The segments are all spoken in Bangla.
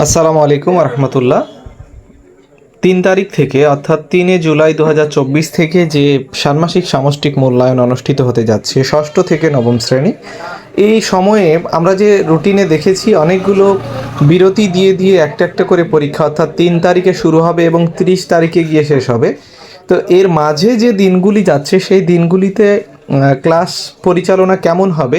আসসালামু আলাইকুম রহমতুল্লাহ তিন তারিখ থেকে, অর্থাৎ তিনে জুলাই দু হাজার চব্বিশ থেকে যে ষান্মাসিক সামষ্টিক মূল্যায়ন অনুষ্ঠিত হতে যাচ্ছে, ষষ্ঠ থেকে নবম শ্রেণি, এই সময়ে আমরা যে রুটিনে দেখেছি, অনেকগুলো বিরতি দিয়ে দিয়ে একটা একটা করে পরীক্ষা, অর্থাৎ তিন তারিখে শুরু হবে এবং তিরিশ তারিখে গিয়ে শেষ হবে। তো এর মাঝে যে দিনগুলি যাচ্ছে, সেই দিনগুলিতে ক্লাস পরিচালনা কেমন হবে,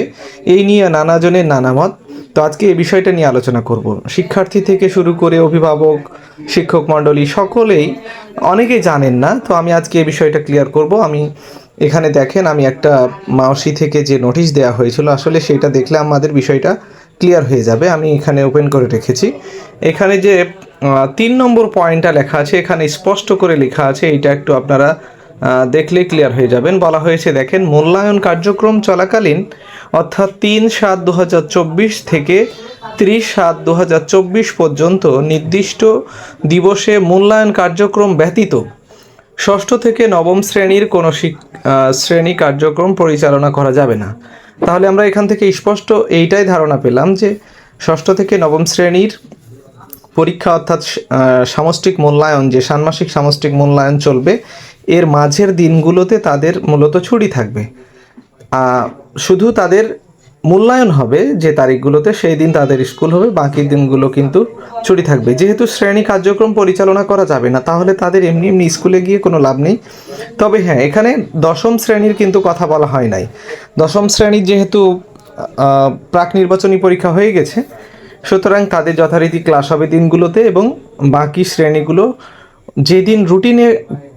এই নিয়ে নানাজনের নানা মত তো আজকে এই বিষয়টা নিয়ে আলোচনা করব। শিক্ষার্থী থেকে শুরু করে অভিভাবক, শিক্ষক মণ্ডলী সকলেই অনেকেই জানেন না, তো আমি আজকে এই বিষয়টা ক্লিয়ার করব। আমি, এখানে দেখেন আমি একটা মাওসি থেকে যে নোটিশ দেওয়া হয়েছিল, আসলে সেটা দেখলে আমাদের বিষয়টা ক্লিয়ার হয়ে যাবে। আমি এখানে ওপেন করে রেখেছি। এখানে যে তিন নম্বর পয়েন্টটা লেখা আছে, এখানে স্পষ্ট করে লেখা আছে, এইটা একটু আপনারা দেখলে ক্লিয়ার হয়ে যাবেন। বলা হয়েছে, দেখেন, মূল্যায়ন কার্যক্রম চলাকালীন, অর্থাৎ তিন সাত দু থেকে ত্রিশ সাত দু পর্যন্ত নির্দিষ্ট দিবসে মূল্যায়ন কার্যক্রম ব্যতীত ষষ্ঠ থেকে নবম শ্রেণির কোনো শ্রেণি কার্যক্রম পরিচালনা করা যাবে না। তাহলে আমরা এখান থেকে স্পষ্ট এইটাই ধারণা পেলাম যে ষষ্ঠ থেকে নবম শ্রেণির পরীক্ষা অর্থাৎ সামষ্টিক মূল্যায়ন, যে ষান্মাসিক সামষ্টিক মূল্যায়ন চলবে এর মাঝের দিনগুলোতে তাদের মূলত ছুটি থাকবে। শুধু তাদের মূল্যায়ন হবে যে তারিখগুলোতে সেই দিন তাদের স্কুল হবে, বাকি দিনগুলো কিন্তু ছুটি থাকবে। যেহেতু শ্রেণি কার্যক্রম পরিচালনা করা যাবে না, তাহলে তাদের এমনি এমনি স্কুলে গিয়ে কোনো লাভ নেই। তবে হ্যাঁ এখানে দশম শ্রেণির কিন্তু কথা বলা হয় নাই। দশম শ্রেণির যেহেতু প্রাক নির্বাচনী পরীক্ষা হয়ে গেছে, সুতরাং তাদের যথারীতি ক্লাস হবে দিনগুলোতে এবং বাকি শ্রেণীগুলো যেদিন রুটিনে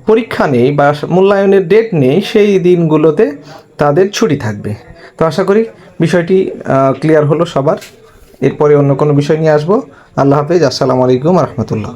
পরীক্ষা নেই বা মূল্যায়নের ডেট নেই, সেই দিনগুলোতে তাদের ছুটি থাকবে। তো আশা করি বিষয়টি ক্লিয়ার হলো সবার। এরপরে অন্য কোনো বিষয় নিয়ে আসব। আল্লাহ হাফেজ, আসসালামু আলাইকুম রহমতুল্লাহ।